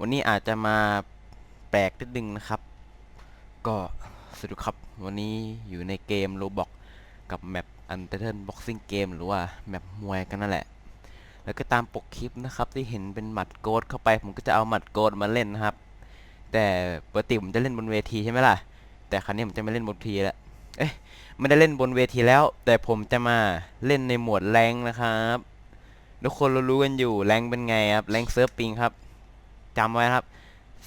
วันนี้อาจจะมาแปลกนิดนึงนะครับ ก็สวัสดีครับ วันนี้อยู่ในเกมโรบอกกับแมปอันเทอร์บ็อกซิ่งเกมหรือว่าแมปมวยกันนั่นแหละ แล้วก็ตามปกคลิปนะครับที่เห็นเป็นหมัดโกดเข้าไป ผมก็จะเอาหมัดโกดมาเล่นนะครับ แต่ปกติผมจะเล่นบนเวทีใช่ไหมล่ะ แต่ครั้นี้ผมจะไม่เล่นบนเวทีแล้วเอ๊ะไม่ได้เล่นบนเวทีแล้ว แต่ผมจะมาเล่นในหมวดแรงนะครับ ทุกคนเรารู้กันอยู่แรงเป็นไงครับแรงเซิร์ฟปิงครับจำไว้ครับ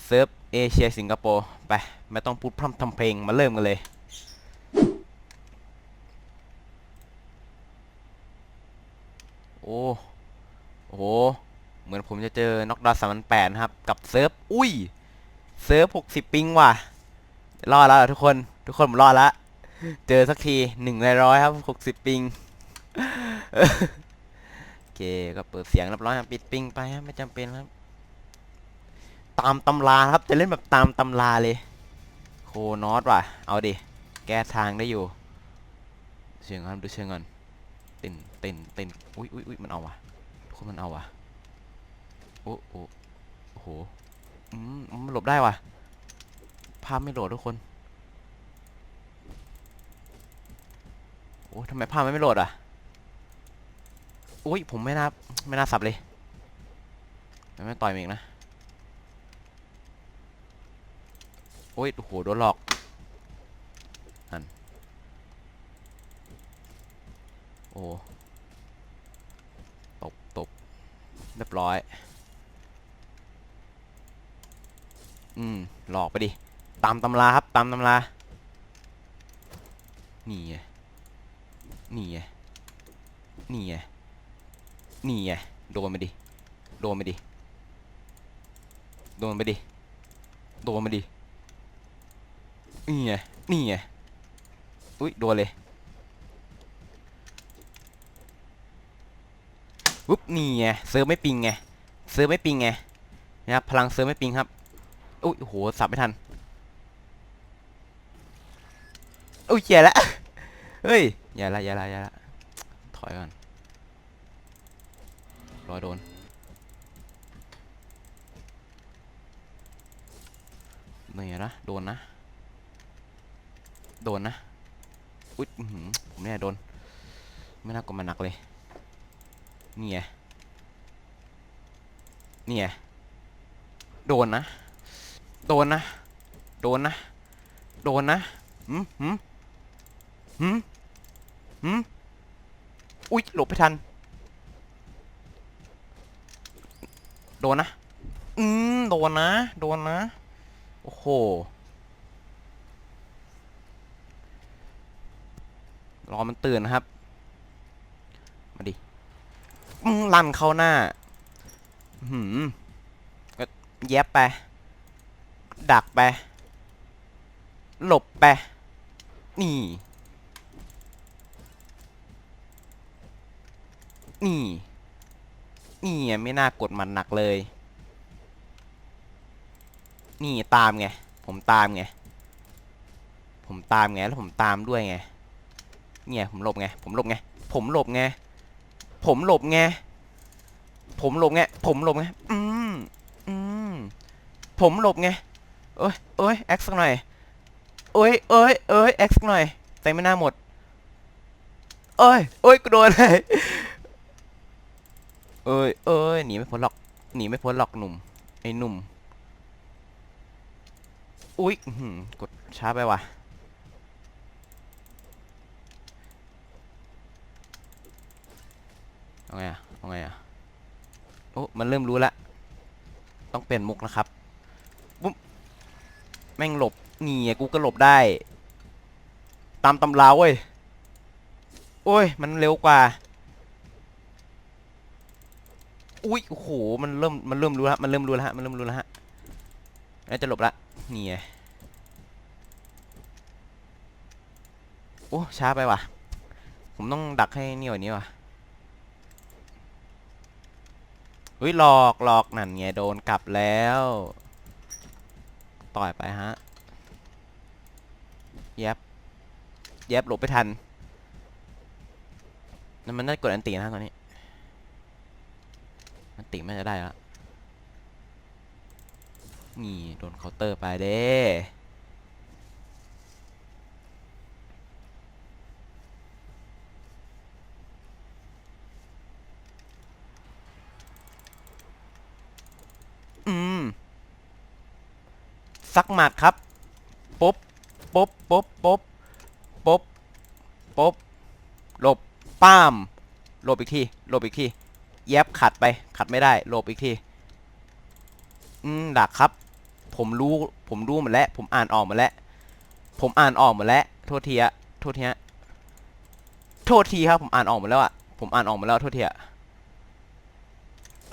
เซิร์ฟเอเชียสิงคโปร์ไปไม่ต้องพูดพร่ำทำเพลงมาเริ่มกันเลยโอ้โหเหมือนผมจะเจอน็อกดาวสามพันแปดครับ กับเซิร์ฟอุ้ยเซิร์ฟหกสิบปิงว่ะรอดแล้วทุกคน ทุกคนผมรอดแล้วเจอสักทีหนึ่งในร้อยครับหกสิบปิง เคก็เปิดเสียงเรียบร้อยปิดปิงไปครับไม่จำเป็นครับ ตามตำราครับจะเล่นแบบตามตำราเลย โคนอสว่ะ เอาดิ แก้ทางได้อยู่ เชิงครับดูเชิงก่อนเต้นเต้นเต้นอุ้ยอุ้ยอุ้ยมันเอาว่ะทุกคนมันเอาว่ะโอ้โอ้โอ้โหอืมมันหลบได้ว่ะภาพไม่โหลดทุกคนโอ้ทำไมภาพมันไม่โหลดอะ อุ้ยผมไม่น่าไม่น่าสับเลยไม่ต่อยมันอีกนะโอ้ยโหโดนหลอกนั่นโอ้ตบตบเรียบร้อย อืม หลอกไปดิ ตามตำราครับ ตามตำรา นี่ไงนี่ไงนี่ไง นี่ไงโดนไปดิ โดนไปดิ โดนไปดิ โดนไปดิ นี่ไง นี่ไง อุ้ยโดนเลยปุ๊บนี่ไงเซิร์ฟไม่ปิงไงเซิร์ฟไม่ปิงไงนะครับพลังเซิร์ฟไม่ปิงครับอุ้ยโอ้โหสับไม่ทันอุ้ยแย่ละเฮ้ยแย่ละแย่ละแย่ละถอยก่อน รอโดนเหนื่อยนะ โดนนะ โดนนะ อุ๊ยผมเนี่ยโดน ไม่น่ากดมาหนักเลย นี่ไง นี่ไง โดนนะ โดนนะ โดนนะ โดนนะหืมหืมหืมหืมอุ๊ย หลบไม่ทัน โดนนะ อืม โดนนะ โดนนะ โอ้โห รอมันตื่นนะครับ มาดิอืมลั่นเข้าหน้า หืมก็แยบไป ดักไป หลบไป นี่ นี่ นี่ไงไม่น่ากดมันหนักเลย นี่ตามไง ผมตามไง ผมตามไงแล้วผมตามด้วยไง เนี่ยผมหลบไง ผมหลบไง ผมหลบไง ผมหลบไง ผมหลบไง ผมหลบไง อืมอืมผมหลบไงเอ้ยเอ้ยแอคสักหน่อยเอ้ยเอ้ยเอ้ยแอคสักหน่อยใส่ไม่น่าหมดเอ้ยเอ้ยกูโดนเลย อ้ยเอ้ยหนีไม่พ้นหรอกหนีไม่พ้นหรอกหนุ่มไอ้หนุ่มอุ๊ยกดช้าไปว่ะเอาไงอะเอาไงอะโอ้มันเริ่มรู้ละต้องเปลี่ยนมุกนะครับปุ๊บแม่งหลบนี่กูก็หลบได้ ตามตำราเว้ยโอ้ย มันเร็วกว่า อุ้ยโอ้โหมันเริ่มมันเริ่มรู้แล้วมันเริ่มรู้แล้วฮะมันเริ่มรู้แล้วฮะแล้วจะหลบละนี่ไงโอ้ช้าไปว่ะ ผมต้องดักให้นี่ว่านี้ว่ะเฮ้ยหลอกหลอกนั่นไงโดนกลับแล้ว ต่อยไปฮะเย็บเย็บหลบไปทันนั่นมันได้กดอันตีนะตอนนี้ อันตีไม่จะได้แล้วนี่โดนเคาน์เตอร์ไปเด้อืมสักหมัดครับปุ๊บปุ๊บปุ๊บปุ๊บปุ๊บปุ๊บหลบป้ามหลบอีกทีหลบอีกที แยบขัดไป ขัดไม่ได้หลบอีกทีอืมดักครับ ผมรู้ ผมรู้หมดแล้ว ผมอ่านออกหมดแล้ว ผมอ่านออกหมดแล้ว โทษทีอะโทษทีฮะโทษทีครับ ผมอ่านออกหมดแล้วอะผมอ่านออกหมดแล้วโทษทีอะ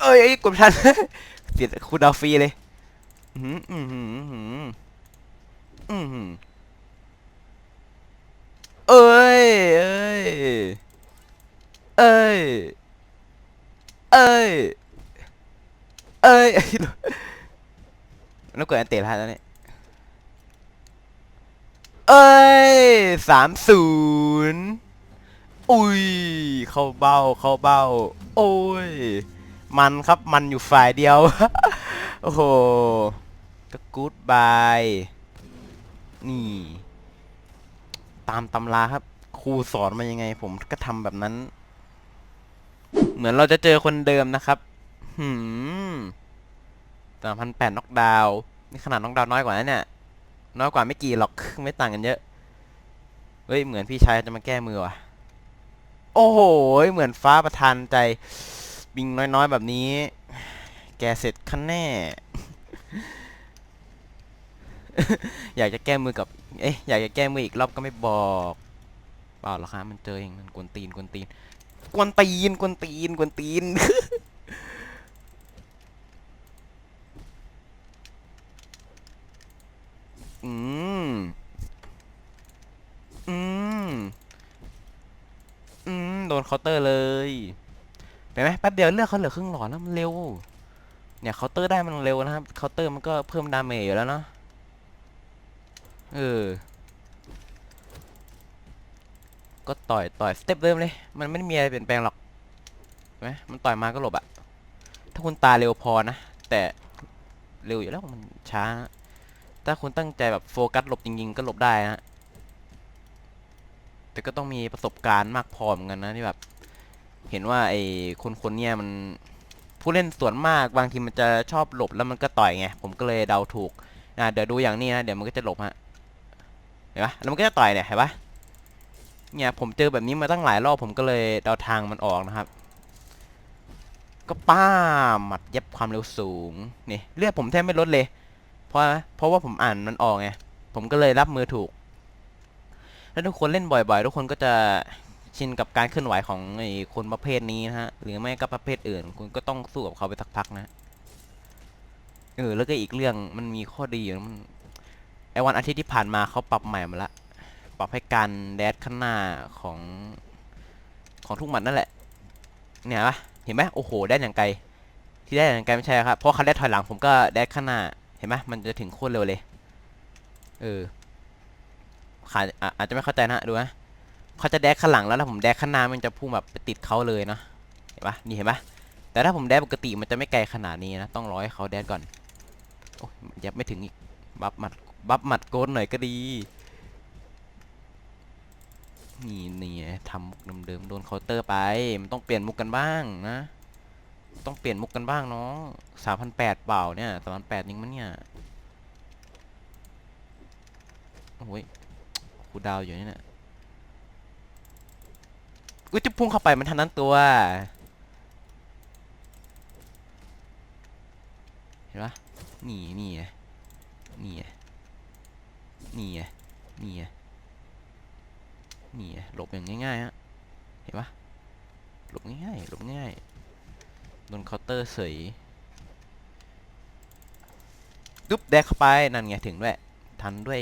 เอ้ยเอ้ยกดไม่ทันเสียคุณดาฟีเลย อือหืออือหืออือหืออือหือเอ้ย เอ้ย เอ้ย เอ้ย เอ้ยนต้องเกิดอันเตะแล้วเนี่ย เอ้ยสามศูนย์อุ้ย เข้าเบ้า เข้าเบ้า โอ้ย มันครับ มันอยู่ฝ่ายเดียว โอ้โห ก็กู๊ดบาย นี่ ตามตำราครับ ครูสอนมายังไง ผมก็ทำแบบนั้น เหมือนเราจะเจอคนเดิมนะครับหืมสามพันแปดน็อกดาวนี่ขนาดน็อกดาวน์น้อยกว่านะเนี่ย น้อยกว่าไม่กี่หรอก ไม่ต่างกันเยอะ เฮ้ย เหมือนพี่ชายจะมาแก้มือว่ะ โอ้โห เหมือนฟ้าประทานใจ บิงน้อยๆแบบนี้ แกเสร็จคันแน่ อยากจะแก้มือกับ เอ๊ะ อยากจะแก้มืออีกรอบก็ไม่บอก เปล่าหรอกครับมันเจอเอง มันกวนตีนกวนตีน กวนตีนกวนตีนกวนตีน อืม อืม อืม โดนเคาน์เตอร์เลยเห็นไหมแป๊บเดียวเลือกเขาเหลือครึ่งหลอดแล้วมันเร็ว เนี่ยเคาน์เตอร์ได้มันเร็วนะครับเคาน์เตอร์มันก็เพิ่มดาเมจอยู่แล้วเนาะเออ ก็ต่อยต่อยสเต็ปเดิมเลย มันไม่ได้มีอะไรเปลี่ยนแปลงหรอกเห็นไหมมันต่อยมาก็หลบอะถ้าคุณตาเร็วพอนะ แต่เร็วอยู่แล้วมันช้านะถ้าคุณตั้งใจแบบโฟกัสหลบจริงๆก็หลบได้นะแต่ก็ต้องมีประสบการณ์มากพอเหมือนกันนะที่แบบ เห็นว่าไอ้คนคนเนี้ยมันผู้เล่นส่วนมากบางทีมันจะชอบหลบแล้วมันก็ต่อยไงผมก็เลยเดาถูกนะเดี๋ยวดูอย่างนี้นะเดี๋ยวมันก็จะหลบฮะเห็นปะแล้วมันก็จะต่อยเนี่ยเห็นปะ เนี่ยผมเจอแบบนี้มาตั้งหลายรอบผมก็เลยเดาทางมันออกนะครับ ก็ป้าหมัดเย็บความเร็วสูงนี่เลือดผมแทบไม่ลดเลย เพราะเพราะว่าผมอ่านมันออกไงผมก็เลยรับมือถูก แล้วทุกคนเล่นบ่อยๆ ทุกคนก็จะชินกับการเคลื่อนไหวของไอ้คนประเภทนี้นะฮะหรือไม่ก็ประเภทอื่น คุณก็ต้องสู้กับเขาไปสักพักนะเออแล้วก็อีกเรื่องมันมีข้อดีอยู่มันไอ้วันอาทิตย์ที่ผ่านมาเขาปรับใหม่มาละ ปรับให้การแดดข้างหน้าของของทุกหมัดนั่นแหละ เนี่ยปะเห็นไหมโอ้โหแดดอย่างไกล ที่แดดอย่างไกลไม่ใช่ครับ เพราะคันแดดถอยหลังผมก็แดดข้างหน้า เห็นไหมมันจะถึงโคตรเร็วเลย เออขาออาจจะไม่เข้าใจนะดูนะเขาจะแดกข้างหลังแล้วถ้าผมแดกข้างหน้ามันจะพุ่งแบบไปติดเขาเลยเนาะเห็นปะนี่เห็นปะแต่ถ้าผมแดกปกติมันจะไม่ไกลขนาดนี้นะต้องรอให้เขาแดกก่อนโอ้ยยับไม่ถึงอีกบัฟหมัดบัฟหมัดโกนหน่อยก็ดี นี่นี่ทำมุกเดิมๆโดนเคาน์เตอร์ไป มันต้องเปลี่ยนมุกกันบ้างนะ ต้องเปลี่ยนมุกกันบ้างน้องสามพันแปดเปล่าเนี่ยสามพันแปดยังมันเนี่ย โอ้ยครูดาวอยู่นี่นะอุ้ยจะพุ่งเข้าไปมันทันนั้นตัว เห็นปะนี่นี่นี่นี่นี่ นี่หลบอย่างง่ายๆฮะเห็นปะหลบง่ายๆหลบง่ายๆโดนเคาน์เตอร์เสยดุ๊บแดกเข้าไปนั่นไงถึงด้วยทันด้วย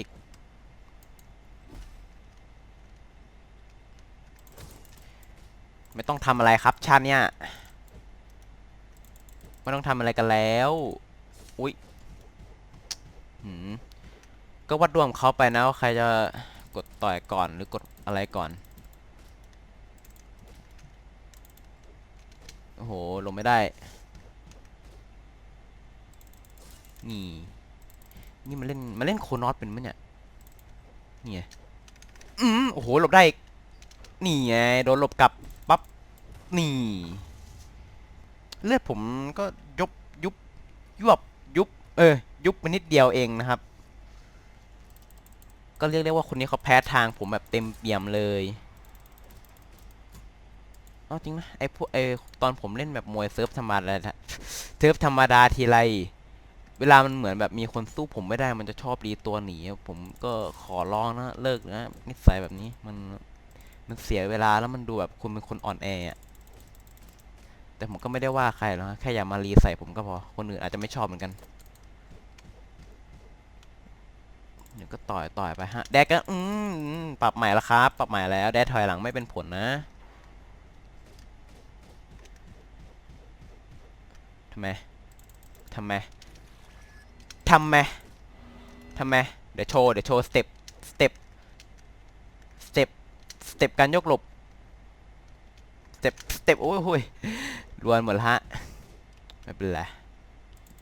ไม่ต้องทำอะไรครับชาเนี่ยไม่ต้องทำอะไรกันแล้ว อุ้ยหืมก็วัดดวงเขาไปนะว่าใครจะ กดต่อยก่อนหรือกดอะไรก่อน โอ้โห ลงไม่ได้ นี่ นี่มันเล่นมันเล่นโคนอสเป็นมั้ยเนี่ย นี่ไงอืมโอ้โห หลบได้นี่ไง โดนหลบกลับปั๊บ นี่ เลือดผมก็ยุบยุบยวบยุบ เออ ยุบไปนิดเดียวเองนะครับ ก็เรียกได้ว่าคนนี้เขาแพ้ทางผมแบบเต็มเปี่ยมเลยเอาจริงนะไอพวกไอตอนผมเล่นแบบมวยเซิร์ฟธรรมดาเซิร์ฟธรรมดาทีไร เวลามันเหมือนแบบมีคนสู้ผมไม่ได้มันจะชอบรีตัวหนี ผมก็ขอร้องนะเลิกนะนิสัยแบบนี้มันมันเสียเวลาแล้วมันดูแบบคุณเป็นคนอ่อนแอแต่ผมก็ไม่ได้ว่าใครหรอกแค่อย่ามารีใส่ผมก็พอ คนอื่นอาจจะไม่ชอบเหมือนกัน เดี๋ยวก็ต่อยต่อยไปฮะ แดกก็อืมปรับใหม่แล้วครับ ปรับใหม่แล้ว แดกถอยหลังไม่เป็นผลนะทำไมทำไมทำไมทำไม เดี๋ยวโชว์ เดี๋ยวโชว์สเต็ป สเต็ป สเต็ป สเต็ปการยกหลบ สเต็ป สเต็ป โอ้ยโอ้ยรวนหมดละฮะไม่เป็นไร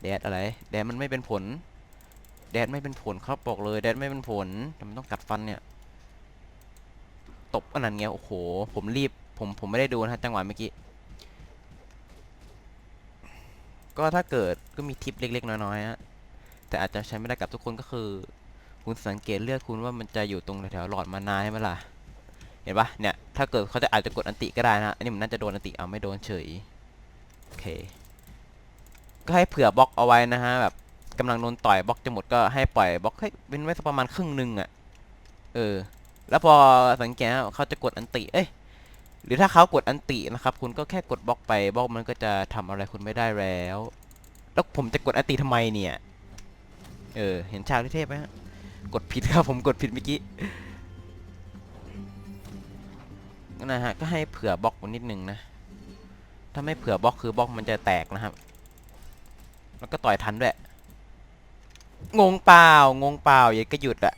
แดดอะไร แดดมันไม่เป็นผล แดดไม่เป็นผลครับบอกเลยแดดไม่เป็นผลแต่มันต้องกัดฟันเนี่ย ตบอันนั้นไงโอ้โห ผมรีบ ผมผมไม่ได้ดูนะจังหวะเมื่อกี้ ก็ถ้าเกิดก็มีทิปเล็ก ๆ น้อยๆฮะแต่อาจจะใช้ไม่ได้กับทุกคนก็คือ คุณสังเกตเลือดคุณว่ามันจะอยู่ตรงแถวๆหลอดมานาใช่ไหมล่ะเห็นปะเนี่ยถ้าเกิดเขาจะอาจจะกดอันติก็ได้นะอันนี้มันน่าจะโดนอันติเอาไม่โดนเฉยโอเคก็ให้เผื่อบล็อกเอาไว้นะฮะแบบ กำลังโดนต่อยบล็อกจะหมดก็ให้ปล่อยบล็อกให้เว้นไว้สักประมาณครึ่งหนึ่งอะ่ะ เออ แล้วพอสังเกตเขาจะกดอันติ เอ้ย หรือถ้าเขากดอันตินะครับ คุณก็แค่กดบล็อกไปบล็อกมันก็จะทำอะไรคุณไม่ได้แล้ว แล้วผมจะกดอันติทำไมเนี่ย เออ เห็นฉากที่เทพไหมฮะ กดผิดครับผมกดผิดเมื่อกี้นะฮะ ก็ให้เผื่อบล็อกนิดนึงนะ ถ้าไม่เผื่อบล็อกคือบล็อกมันจะแตกนะครับ แล้วก็ต่อยทันด้วย งงเปล่างงเปล่าอย่าก็หยุดอะ